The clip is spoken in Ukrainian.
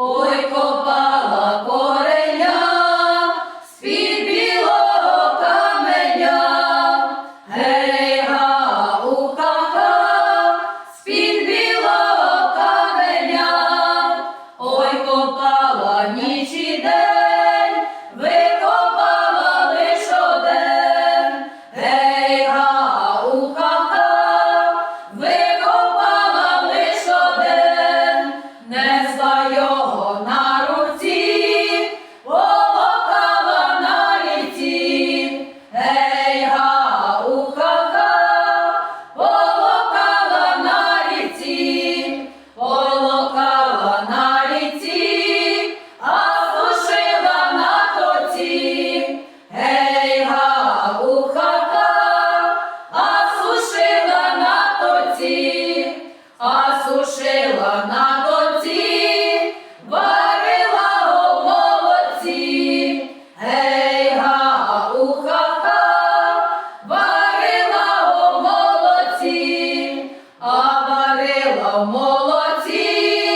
Ой, копала. а сушила на боці, варила у молодці, ей га у ха-ха, варила у молоці, а варила в молоці.